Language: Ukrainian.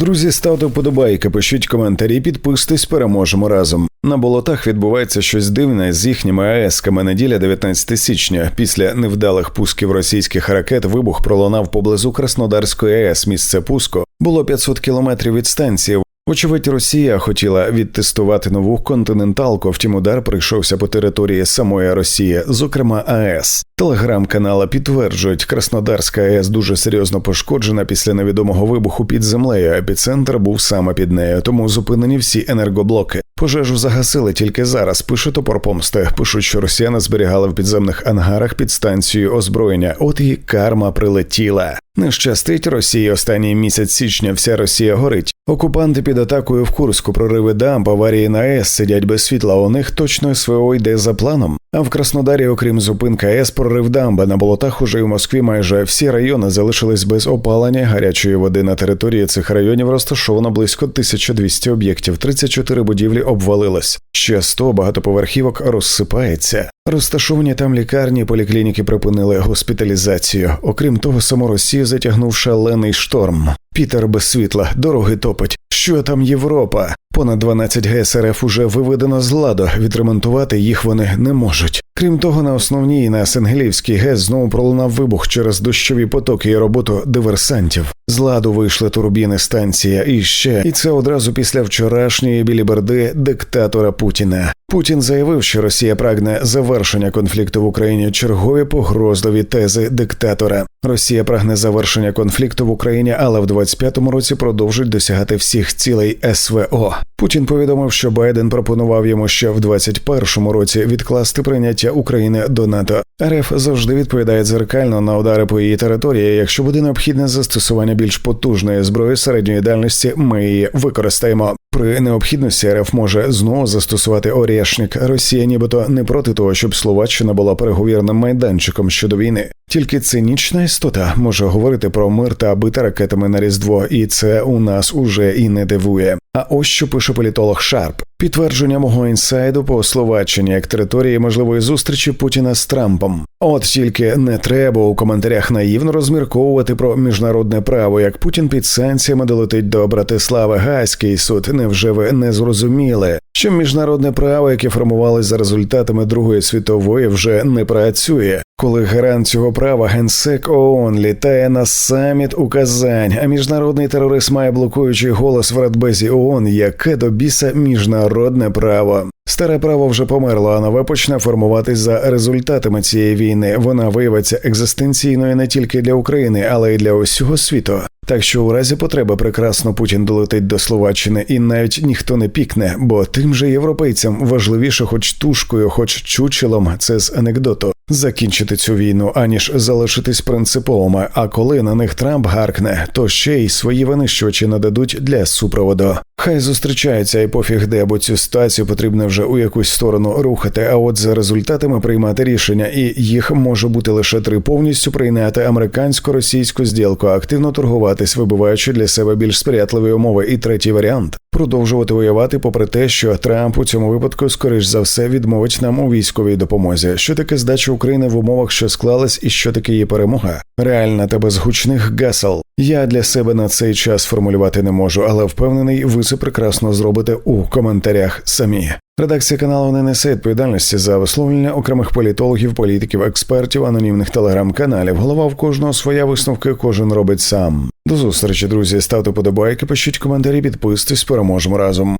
Друзі, ставте вподобайки, пишіть коментарі, підписуйтесь, переможемо разом. На болотах відбувається щось дивне з їхніми АЕСками неділя 19 січня. Після невдалих пусків російських ракет вибух пролунав поблизу Краснодарської АЕС. Місце пуску було 500 кілометрів від станції. Вочевидь, Росія хотіла відтестувати нову континенталку, втім удар прийшовся по території самої Росії, зокрема АЕС. Телеграм-канала підтверджують, Краснодарська АЕС дуже серйозно пошкоджена після невідомого вибуху під землею. Епіцентр був саме під нею, тому зупинені всі енергоблоки. Пожежу загасили тільки зараз. Пише топор помсти. Пишуть, що росіяни зберігали в підземних ангарах під станцією озброєння. От і карма прилетіла. Не щастить Росії останній місяць січня. Вся Росія горить. Окупанти під атакою в Курську прориви дамб, аварії на ЕС сидять без світла. У них точно СВО йде за планом. А в Краснодарі, окрім зупинка АЕС, прорив дамби на болотах уже й в Москві майже всі райони залишились без опалення гарячої води. На території цих районів розташовано близько 1200 об'єктів, 34 будівлі обвалилось. Ще 100 багатоповерхівок розсипається. Розташовані там лікарні, поліклініки припинили госпіталізацію. Окрім того, саму Росію затягнув шалений шторм. Пітер без світла, дороги топить. Що там Європа? Понад 12 ГСРФ уже виведено з ладу. Відремонтувати їх вони не можуть. Крім того, на основній на Сенгелівській ГЕС знову пролунав вибух через дощові потоки і роботу диверсантів. З ладу вийшли турбіни станція і ще, і це одразу після вчорашньої біліберди диктатора Путіна. Путін заявив, що Росія прагне завершення конфлікту в Україні чергові погрозливі тези диктатора. Росія прагне завершення конфлікту в Україні, але в 25-му році продовжить досягати всіх цілей СВО. Путін повідомив, що Байден пропонував йому ще в 21-му році відкласти прийняття України до НАТО. РФ завжди відповідає дзеркально на удари по її території. Якщо буде необхідне застосування більш потужної зброї середньої дальності, ми її використаємо. При необхідності РФ може знову застосувати Орєшник. Росія, нібито не проти того, щоб Словаччина була переговірним майданчиком щодо війни. Тільки цинічна істота може говорити про мир та бити ракетами на різдво, і це у нас уже і не дивує. А ось що пише політолог Шарп. Підтвердження мого інсайду по Словаччині як території можливої зустрічі Путіна з Трампом. От тільки не треба у коментарях наївно розмірковувати про міжнародне право, як Путін під санкціями долетить до Братислави Гаський суд. Невже ви не зрозуміли, що міжнародне право, яке формувалось за результатами Другої світової, вже не працює? Коли гарант цього права генсек ООН літає на саміт у Казань, а міжнародний терорист має блокуючий голос в Радбезі ООН, яке до біса міжнародне право. Старе право вже померло, а нове почне формуватись за результатами цієї війни. Вона виявиться екзистенційною не тільки для України, але й для усього світу. Так що у разі потреби прекрасно Путін долетить до Словаччини, і навіть ніхто не пікне, бо тим же європейцям важливіше, хоч тушкою, хоч чучелом, це з анекдоту, закінчити цю війну, аніж залишитись принциповими. А коли на них Трамп гаркне, то ще й свої винищувачі нададуть для супроводу. Хай зустрічаються і пофіг де, бо цю ситуацію потрібно вже у якусь сторону рухати. А от за результатами приймати рішення, і їх може бути лише три повністю прийняти американсько-російську зділку, активно торгуватись, вибиваючи для себе більш сприятливі умови. І третій варіант продовжувати воювати, попри те, що Трамп у цьому випадку, скоріш за все, відмовить нам у військовій допомозі. Що таке здача України в умовах, що склались, і що таке її перемога? Реальна та без гучних гасел. Я для себе на цей час формулювати не можу, але впевнений, ви це прекрасно зробите у коментарях самі. Редакція каналу не несе відповідальності за висловлення окремих політологів, політиків, експертів, анонімних телеграм-каналів. Голова в кожного своя висновки, кожен робить сам. До зустрічі, друзі. Ставте подобайки, пишіть коментарі, підписуйтесь, переможемо разом.